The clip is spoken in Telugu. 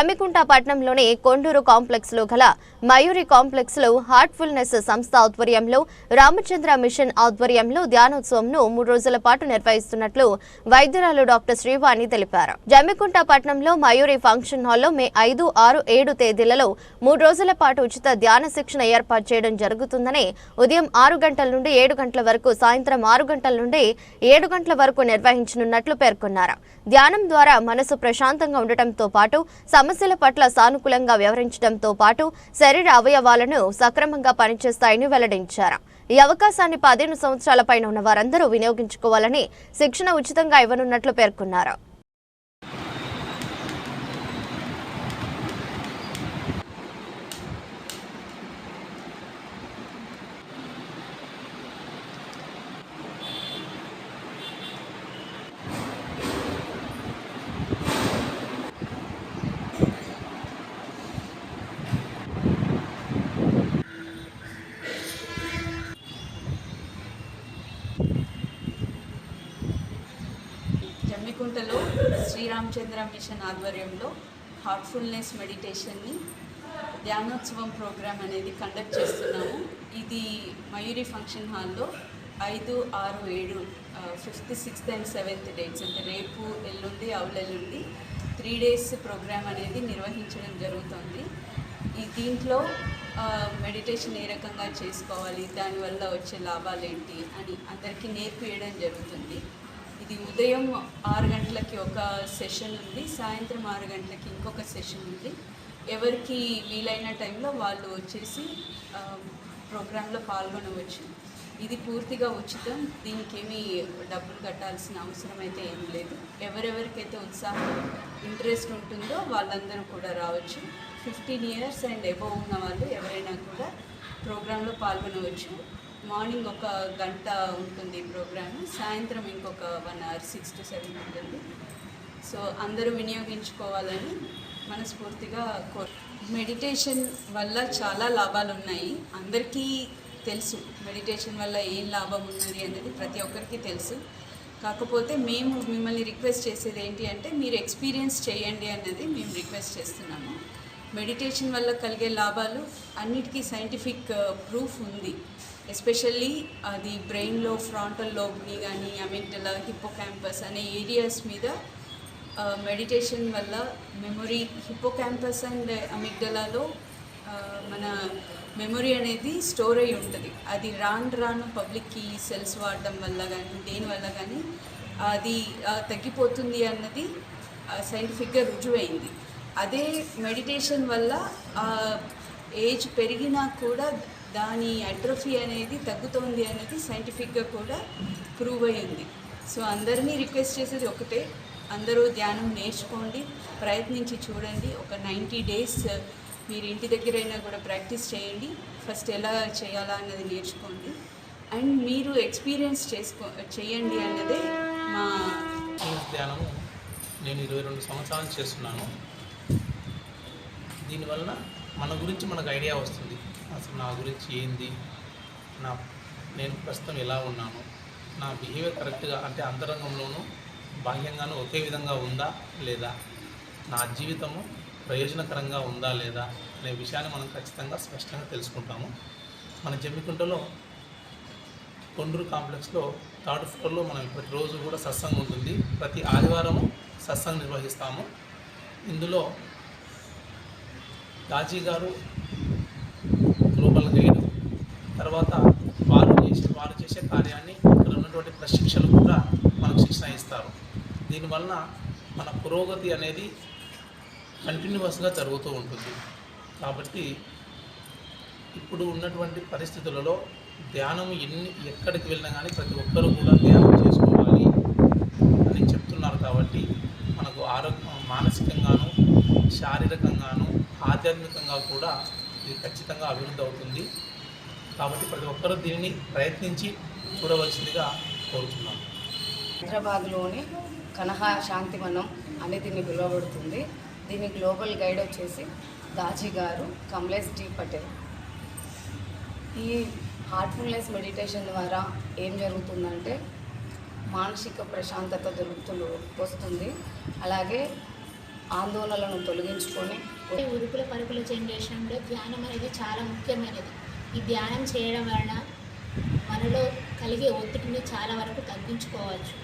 జమ్మికుంట పట్టణంలోని కొండూరు కాంప్లెక్స్లో గల మయూరి కాంప్లెక్స్లో హార్ట్ఫుల్నెస్ సంస్థ ఆధ్వర్యంలో రామచంద్ర మిషన్ ఆధ్వర్యంలో ధ్యానోత్సవంను మూడు రోజుల పాటు నిర్వహిస్తున్నట్లు వైద్యురాలు డాక్టర్ శ్రీవాణి తెలిపారు. జమ్మికుంట పట్టణంలో మయూరి ఫంక్షన్ హాల్లో మే ఐదు ఆరు ఏడు తేదీలలో మూడు రోజుల పాటు ఉచిత ధ్యాన శిక్షణ ఏర్పాటు చేయడం జరుగుతుందని ఉదయం ఆరు గంటల నుండి ఏడు గంటల వరకు సాయంత్రం ఆరు గంటల నుండి ఏడు గంటల వరకు నిర్వహించనున్నట్లు పేర్కొన్నారు. ధ్యానం ద్వారా మనసు ప్రశాంతంగా ఉండటంతో పాటు సమస్యల పట్ల సానుకూలంగా వ్యవహరించడంతో పాటు శరీర అవయవాలను సక్రమంగా పనిచేస్తాయని వెల్లడించారు. ఈ అవకాశాన్ని పదిహేను సంవత్సరాల పైన ఉన్న వారందరూ వినియోగించుకోవాలని శిక్షణ ఉచితంగా ఇవ్వనున్నట్లు పేర్కొన్నారు. జమ్మికుంటలో శ్రీరామచంద్ర మిషన్ ఆధ్వర్యంలో హార్ట్ఫుల్నెస్ మెడిటేషన్ని ధ్యానోత్సవం ప్రోగ్రామ్ అనేది కండక్ట్ చేస్తున్నాము. ఇది మయూరి ఫంక్షన్ హాల్లో ఐదు ఆరు ఏడు fifth sixth and seventh dates అంటే రేపు ఎల్లుండి అవులెల్లుండి త్రీ డేస్ ప్రోగ్రామ్ అనేది నిర్వహించడం జరుగుతుంది. ఈ దీంట్లో మెడిటేషన్ ఏ రకంగా చేసుకోవాలి దానివల్ల వచ్చే లాభాలు ఏంటి అని అందరికీ నేర్పియడం జరుగుతుంది. ఇది ఉదయం ఆరు గంటలకి ఒక సెషన్ ఉంది సాయంత్రం ఆరు గంటలకి ఇంకొక సెషన్ ఉంది. ఎవరికి వీలైన టైంలో వాళ్ళు వచ్చేసి ప్రోగ్రాంలో పాల్గొనవచ్చు. ఇది పూర్తిగా ఉచితం దీనికి ఏమీ డబ్బులు కట్టాల్సిన అవసరం అయితే ఏం లేదు. ఎవరెవరికైతే ఉత్సాహం ఇంట్రెస్ట్ ఉంటుందో వాళ్ళందరూ కూడా రావచ్చు. ఫిఫ్టీన్ ఇయర్స్ అండ్ ఎబో ఉన్న వాళ్ళు ఎవరైనా కూడా ప్రోగ్రాంలో పాల్గొనవచ్చు. మార్నింగ్ ఒక గంట ఉంటుంది ప్రోగ్రామ్. సాయంత్రం ఇంకొక one hour six to seven ఉంటుంది. సో అందరూ వినియోగించుకోవాలని మనస్ఫూర్తిగా కో మెడిటేషన్ వల్ల చాలా లాభాలు ఉన్నాయి. అందరికీ తెలుసు మెడిటేషన్ వల్ల ఏం లాభం ఉన్నది అనేది ప్రతి ఒక్కరికి తెలుసు. కాకపోతే మేము మిమ్మల్ని రిక్వెస్ట్ చేసేది ఏంటి అంటే మీరు ఎక్స్పీరియన్స్ చేయండి అన్నది మేము రిక్వెస్ట్ చేస్తున్నాము. మెడిటేషన్ వల్ల కలిగే లాభాలు అన్నిటికీ సైంటిఫిక్ uh, ప్రూఫ్ ఉంది. ఎస్పెషల్లీ అది బ్రెయిన్లో ఫ్రాంటల్ లోబ్ని కానీ హిపో క్యాంపస్ అనే ఏరియాస్ మీద మెడిటేషన్ వల్ల మెమొరీ హిప్పోక్యాంపస్ అండ్ అమిగ్డలాలో మన మెమొరీ అనేది స్టోర్ అయి ఉంటుంది. అది రాను రాను పబ్లిక్కి సెల్స్ వాడడం వల్ల కానీ దేని వల్ల కానీ అది తగ్గిపోతుంది అన్నది సైంటిఫిక్గా రుజువైంది. అదే మెడిటేషన్ వల్ల ఏజ్ పెరిగినా కూడా దాని అట్రోఫీ అనేది తగ్గుతోంది అనేది సైంటిఫిక్గా కూడా ప్రూవ్ అయ్యింది. సో అందరినీ రిక్వెస్ట్ చేసేది ఒకటే అందరూ ధ్యానం నేర్చుకోండి ప్రయత్నించి చూడండి. ఒక నైంటీ డేస్ మీరు ఇంటి దగ్గరైనా కూడా ప్రాక్టీస్ చేయండి. ఫస్ట్ ఎలా చేయాలా అన్నది నేర్చుకోండి. అండ్ మీరు ఎక్స్పీరియన్స్ చేసుకో చేయండి అన్నదే మా ధ్యానము నేను ఇరవై రెండు సంవత్సరాలు చేస్తున్నాను. దీనివల్ల మన గురించి మనకు ఐడియా వస్తుంది. అసలు నా గురించి ఏంది? నా నేను ప్రస్తుతం ఎలా ఉన్నాను? నా బిహేవియర్ కరెక్ట్గా అంటే అంతరంగంలోనూ బాహ్యంగానూ ఒకే విధంగా ఉందా లేదా? నా జీవితము ప్రయోజనకరంగా ఉందా లేదా? అనే విషయాన్ని మనం ఖచ్చితంగా స్పష్టంగా తెలుసుకుంటాము. మన జమ్మికుంటలో కొండూరు కాంప్లెక్స్లో థర్డ్ ఫ్లోర్లో మనం ప్రతిరోజు కూడా సత్సంగం ఉంటుంది. ప్రతి ఆదివారము సత్సంగం నిర్వహిస్తాము. ఇందులో రాజీ గారు గ్లోబల్ వేయడం తర్వాత వారు చేసే వారు చేసే కార్యాన్ని ఇక్కడ ఉన్నటువంటి ప్రశిక్షలు కూడా మనకు శిక్షణ ఇస్తారు దీనివలన మన పురోగతి అనేది కంటిన్యూస్గా జరుగుతూ ఉంటుంది. కాబట్టి ఇప్పుడు ఉన్నటువంటి పరిస్థితులలో ధ్యానం ఎన్ని ఎక్కడికి వెళ్ళినా కానీ ప్రతి ఒక్కరూ కూడా ధ్యానం చేసుకోవాలి అని చెప్తున్నారు కాబట్టి మనకు ఆరోగ్య మానసికంగాను శారీరకంగా ఆధ్యాత్మికంగా కూడా ఇది ఖచ్చితంగా అభివృద్ధి అవుతుంది. కాబట్టి ప్రతి ఒక్కరూ దీనిని ప్రయత్నించి చూడవలసిందిగా కోరుతున్నాను హైదరాబాద్లోని కనహా శాంతివనం అని దీన్ని పిలువబడుతుంది. దీని గ్లోబల్ గైడ్ వచ్చేసి దాజీ గారు కమలేష్ డి పటేల్. ఈ హార్ట్ఫుల్నెస్ మెడిటేషన్ ద్వారా ఏం జరుగుతుందంటే మానసిక ప్రశాంతత దొరుకుతూ వస్తుంది. అలాగే ఆందోళనలను తొలగించుకొని ఈ ఉరుకుల పరుగుల జనరేషన్లో ధ్యానం అనేది చాలా ముఖ్యమైనది. ఈ ధ్యానం చేయడం వలన మనలో కలిగే ఒత్తిడిని చాలా వరకు తగ్గించుకోవచ్చు.